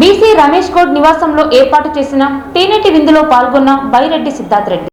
BC Ramesh Goud నివాసంలో ఏర్పాటు చేసిన తేనెటి విందులో పాల్గొన్న బైరెడ్డి సిద్ధార్థ్ రెడ్డి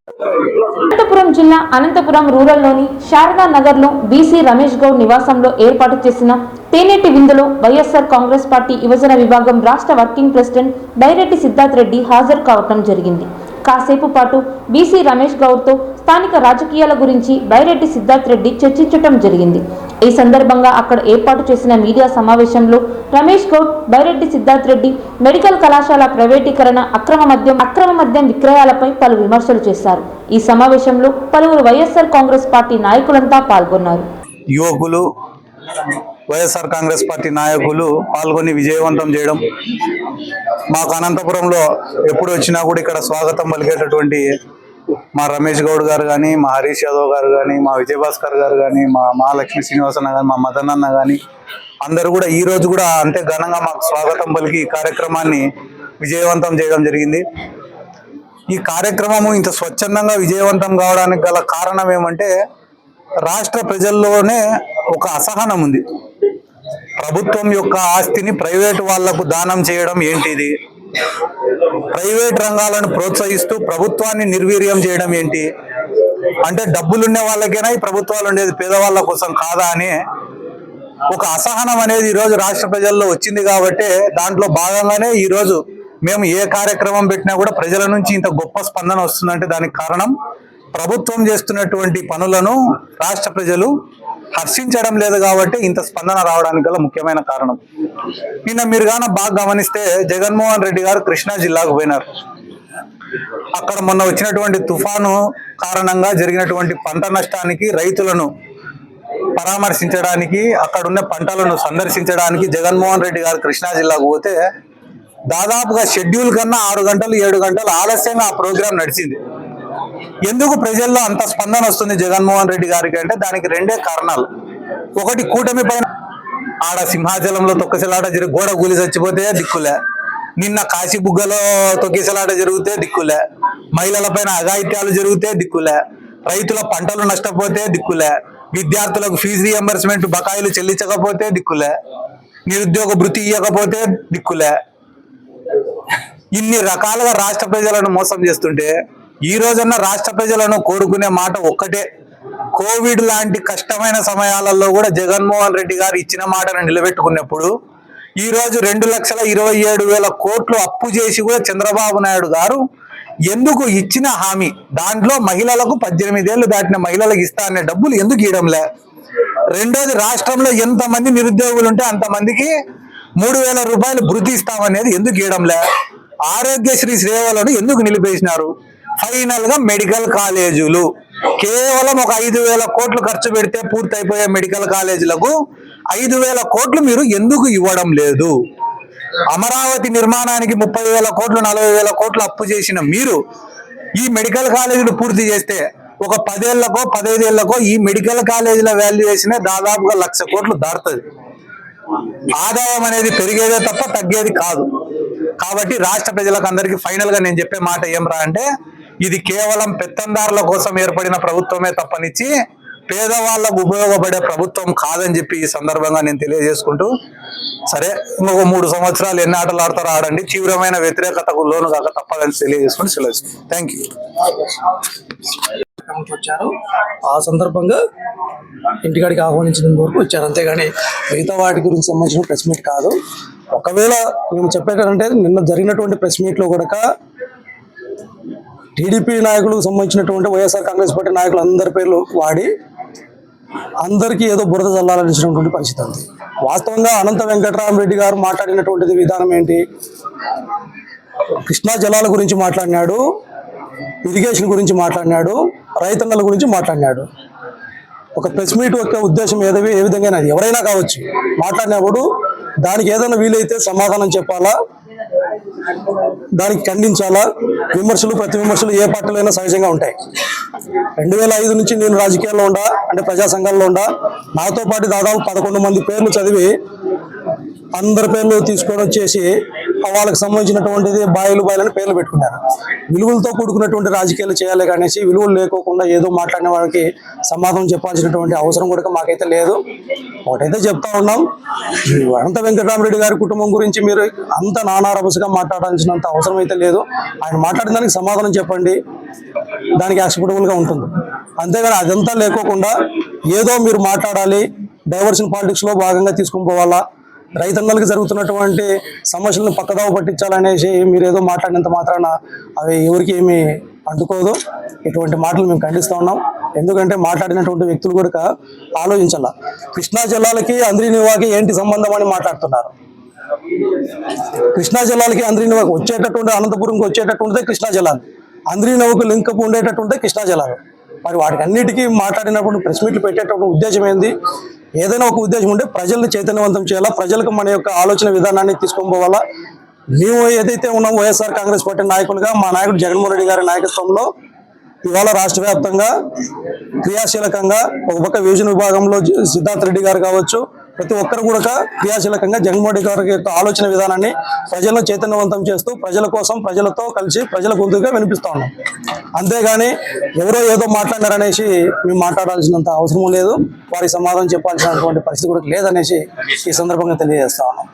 అనంతపురం జిల్లా అనంతపురం రూరల్లోని శారదా నగర్లో బీసీ రమేష్ గౌడ్ నివాసంలో ఏర్పాటు చేసిన తేనెటి విందులో వైఎస్ఆర్ కాంగ్రెస్ పార్టీ యువజన విభాగం రాష్ట్ర వర్కింగ్ ప్రెసిడెంట్ బైరెడ్డి సిద్ధార్థ్ రెడ్డి హాజరు కావటం జరిగింది. కాసేపు పాటు బీసీ రమేష్ గౌడ్తో స్థానిక రాజకీయాల గురించి బైరెడ్డి సిద్ధార్థ్ రెడ్డి చర్చించటం జరిగింది. ఈ సందర్భంగా అక్కడ ఏర్పాటు చేసిన మీడియా సమావేశంలో రమేష్ గౌడ్ బైరెడ్డి సిద్ధార్థ్ రెడ్డి మెడికల్ కళాశాల ప్రైవేటీకరణ అక్రమ మద్యం అక్రమ మద్యం విక్రయాలపై పలు విమర్శలు చేశారు. ఈ సమావేశంలో పలువురు వైఎస్ఆర్ కాంగ్రెస్ పార్టీ నాయకులంతా పాల్గొన్నారు. యువకులు వైఎస్ఆర్ కాంగ్రెస్ పార్టీ నాయకులు పాల్గొని విజయవంతం చేయడం మాకు అనంతపురంలో ఎప్పుడు వచ్చినా కూడా ఇక్కడ స్వాగతం పలికేటటువంటి మా రమేష్ గౌడ్ గారు కానీ మా హరీష్ యాదవ్ గారు కానీ మా విజయభాస్కర్ గారు కానీ మా మహాలక్ష్మి శ్రీనివాసన్న కానీ మా మదన్ అన్న కానీ అందరూ కూడా ఈ రోజు కూడా అంతే ఘనంగా మాకు స్వాగతం పలికి ఈ కార్యక్రమాన్ని విజయవంతం చేయడం జరిగింది. ఈ కార్యక్రమము ఇంత స్వచ్ఛందంగా విజయవంతం కావడానికి గల కారణం ఏమంటే రాష్ట్ర ప్రజల్లోనే ఒక అసహనం ఉంది. ప్రభుత్వం యొక్క ఆస్తిని ప్రైవేట్ వాళ్ళకు దానం చేయడం ఏంటిది? ప్రైవేట్ రంగాలను ప్రోత్సహిస్తూ ప్రభుత్వాన్ని నిర్వీర్యం చేయడం ఏంటి? అంటే డబ్బులున్న వాళ్ళకైనా ఈ ప్రభుత్వాలు ఉండేది? పేదవాళ్ళ కోసం కాదా అని ఒక అసహనం అనేది ఈరోజు రాష్ట్ర ప్రజల్లో వచ్చింది కాబట్టి దాంట్లో భాగంగానే ఈరోజు మేము ఏ కార్యక్రమం పెట్టినా కూడా ప్రజల నుంచి ఇంత గొప్ప స్పందన వస్తుందంటే దానికి కారణం ప్రభుత్వం చేస్తున్నటువంటి పనులను రాష్ట్ర ప్రజలు హర్షించడం లేదు కాబట్టి ఇంత స్పందన రావడానికి గల ముఖ్యమైన కారణం. నిన్న మీరు గాన బాగా గమనిస్తే జగన్మోహన్ రెడ్డి గారు కృష్ణా జిల్లాకు పోయినారు. అక్కడ మొన్న వచ్చినటువంటి తుఫాను కారణంగా జరిగినటువంటి పంట నష్టానికి రైతులను పరామర్శించడానికి అక్కడున్న పంటలను సందర్శించడానికి జగన్మోహన్ రెడ్డి గారు కృష్ణా జిల్లాకు పోతే దాదాపుగా షెడ్యూల్ కన్నా ఆరు గంటలు ఏడు గంటలు ఆలస్యంగా ఆ ప్రోగ్రాం నడిచింది. ఎందుకు ప్రజల్లో అంత స్పందన వస్తుంది జగన్మోహన్ రెడ్డి గారికి అంటే దానికి రెండే కారణాలు. ఒకటి కూటమి పైన ఆడ సింహాచలంలో తొక్కసలాట జరిగి గోడ కూలి చచ్చిపోతే దిక్కులే. నిన్న కాశీబుగ్గలో తొక్కిసలాట జరిగితే దిక్కులే. మహిళల పైన అఘాయిత్యాలు జరిగితే దిక్కులే. రైతుల పంటలు నష్టపోతే దిక్కులే. విద్యార్థులకు ఫీజు రియంబర్స్మెంట్ బకాయిలు చెల్లించకపోతే దిక్కులే. నిరుద్యోగ భృతి ఇవ్వకపోతే దిక్కులే. ఇన్ని రకాలుగా రాష్ట్ర ప్రజలను మోసం చేస్తుంటే ఈ రోజున్న రాష్ట్ర ప్రజలను కోరుకునే మాట ఒక్కటే. కోవిడ్ లాంటి కష్టమైన సమయాలలో కూడా జగన్మోహన్ రెడ్డి గారు ఇచ్చిన మాటను నిలబెట్టుకున్నప్పుడు ఈ రోజు రెండు లక్షల ఇరవై ఏడు వేల కోట్లు అప్పు చేసి కూడా చంద్రబాబు నాయుడు గారు ఎందుకు ఇచ్చిన హామీ? దాంట్లో మహిళలకు పద్దెనిమిదేళ్ళు దాటిన మహిళలకు ఇస్తా అనే డబ్బులు ఎందుకు ఇవ్వడంలే? రెండోది రాష్ట్రంలో ఎంతమంది నిరుద్యోగులు ఉంటే అంతమందికి మూడు వేల రూపాయలు భృతి ఇస్తామనేది ఎందుకు ఇవ్వడంలే? ఆరోగ్యశ్రీ సేవలను ఎందుకు నిలిపేసినారు? ఫైనల్గా మెడికల్ కాలేజీలు. కేవలం ఒక ఐదు వేల కోట్లు ఖర్చు పెడితే పూర్తయిపోయే మెడికల్ కాలేజీలకు ఐదు వేల కోట్లు మీరు ఎందుకు ఇవ్వడం లేదు? అమరావతి నిర్మాణానికి ముప్పై వేల కోట్లు నలభై వేల కోట్లు అప్పు చేసిన మీరు ఈ మెడికల్ కాలేజీలు పూర్తి చేస్తే ఒక పదేళ్ళకో పదైదేళ్ళకో ఈ మెడికల్ కాలేజీల వాల్యుయేషన్ దాదాపుగా లక్ష కోట్లు దాటుతుంది. ఆదాయం అనేది పెరిగేదే తప్ప తగ్గేది కాదు. కాబట్టి రాష్ట్ర ప్రజలకు అందరికీ ఫైనల్గా నేను చెప్పే మాట ఏం రా అంటే ఇది కేవలం పెత్తందారుల కోసం ఏర్పడిన ప్రభుత్వమే తప్పనిచ్చి పేదవాళ్ళకు ఉపయోగపడే ప్రభుత్వం కాదని చెప్పి ఈ సందర్భంగా నేను తెలియజేసుకుంటూ సరే ఇంకొక మూడు సంవత్సరాలు ఎన్ని ఆటలు ఆడతారో ఆడండి తీవ్రమైన వ్యతిరేకతకు లోను కాక తప్పదని తెలియజేసుకుని సెలవు థ్యాంక్ యూ వచ్చారు. ఆ సందర్భంగా ఇంటికాడికి ఆహ్వానించినంత వరకు వచ్చారు. అంతేగాని మిగతా వాటి గురించి సంబంధించిన ప్రెస్ మీట్ కాదు. ఒకవేళ మేము చెప్పేటంటే నిన్న జరిగినటువంటి ప్రెస్ మీట్లో కూడా టీడీపీ నాయకులకు సంబంధించినటువంటి వైఎస్ఆర్ కాంగ్రెస్ పార్టీ నాయకులు అందరి పేర్లు వాడి అందరికీ ఏదో బురద చల్లాలనిచ్చినటువంటి పరిస్థితి ఉంది. వాస్తవంగా అనంత వెంకటరామరెడ్డి గారు మాట్లాడినటువంటిది విధానం ఏంటి? కృష్ణా జలాల గురించి మాట్లాడినాడు ఇరిగేషన్ గురించి మాట్లాడినాడు రైతన్నల గురించి మాట్లాడినాడు. ఒక ప్రెస్ మీట్ యొక్క ఉద్దేశం ఏదవి? ఏ విధంగా అది ఎవరైనా కావచ్చు. మాట్లాడినప్పుడు దానికి ఏదైనా వీలైతే సమాధానం చెప్పాలా? దానికి ఖండించాలా? విమర్శలు ప్రతి విమర్శలు ఏ పార్టీలో అయినా సహజంగా ఉంటాయి. రెండు వేల ఐదు నుంచి నేను రాజకీయాల్లో ఉండా అంటే ప్రజా సంఘాల్లో ఉండా నాతో పాటు దాదాపు పదకొండు మంది పేర్లు చదివి అందరి పేర్లు తీసుకోవడం చేసి వాళ్ళకి సంబంధించినటువంటిది బాయిలు బాయిలని పేర్లు పెట్టుకున్నారు విలువలతో కూడుకున్నటువంటి రాజకీయాలు చేయాలి అనేసి విలువలు లేకోకుండా ఏదో మాట్లాడిన వాళ్ళకి సమాధానం చెప్పాల్సినటువంటి అవసరం కూడా మాకైతే లేదు. ఒకటైతే చెప్తా ఉన్నాం అనంత వెంకటరామరెడ్డి గారి కుటుంబం గురించి మీరు అంత నానారభసగా మాట్లాడాల్సినంత అవసరం అయితే లేదు. ఆయన మాట్లాడిన దానికి సమాధానం చెప్పండి. దానికి యాక్సెప్టబుల్గా ఉంటుంది. అంతేగాని అదంతా లేకోకుండా ఏదో మీరు మాట్లాడాలి డైవర్షన్ పాలిటిక్స్లో భాగంగా తీసుకుని పోవాలా రైతన్నలకు జరుగుతున్నటువంటి సమస్యలను పక్కదావ పట్టించాలనేసి మీరు ఏదో మాట్లాడినంత మాత్రాన అవి ఎవరికి ఏమీ అంటుకోదు. ఇటువంటి మాటలు మేము ఖండిస్తూ ఉన్నాం. ఎందుకంటే మాట్లాడినటువంటి వ్యక్తులు కూడా ఆలోచించాల? కృష్ణా జిల్లాలకి అంద్రినివాకి ఏంటి సంబంధం అని మాట్లాడుతున్నారు. కృష్ణా జిల్లాలకి అంద్రినివాకి వచ్చేటటువంటి అనంతపురంకి వచ్చేటటువంటిదే కృష్ణా జిల్లాలు. అంద్రినవకు లింక్ అప్ ఉండేటటువంటి కృష్ణా జిల్లాలు. మరి వాటికి అన్నిటికీ మాట్లాడినప్పుడు ప్రెస్ మీట్లు పెట్టేటప్పుడు ఉద్దేశం ఏంది? ఏదైనా ఒక ఉద్దేశం ఉంటే ప్రజల్ని చైతన్యవంతం చేయాలా? ప్రజలకు మన యొక్క ఆలోచన విధానాన్ని తీసుకొని పోవాలా? మేము ఏదైతే ఉన్నాం వైఎస్ఆర్ కాంగ్రెస్ పార్టీ నాయకులుగా మా నాయకుడు జగన్మోహన్ రెడ్డి గారి నాయకత్వంలో ఇవాళ రాష్ట్ర వ్యాప్తంగా క్రియాశీలకంగా ఒక పక్క విభజన విభాగంలో సిద్ధార్థ రెడ్డి గారు కావచ్చు ప్రతి ఒక్కరు కూడా క్రియాశీలకంగా జగన్మోహన్ గారి యొక్క ఆలోచన విధానాన్ని ప్రజలను చైతన్యవంతం చేస్తూ ప్రజల కోసం ప్రజలతో కలిసి ప్రజల గొంతుగా వినిపిస్తా ఉన్నాం. అంతేగాని ఎవరో ఏదో మాట్లాడారనేసి మేము మాట్లాడాల్సినంత అవసరం లేదు. వారికి సమాధానం చెప్పాల్సినటువంటి పరిస్థితి కూడా లేదనేసి ఈ సందర్భంగా తెలియజేస్తా ఉన్నాం.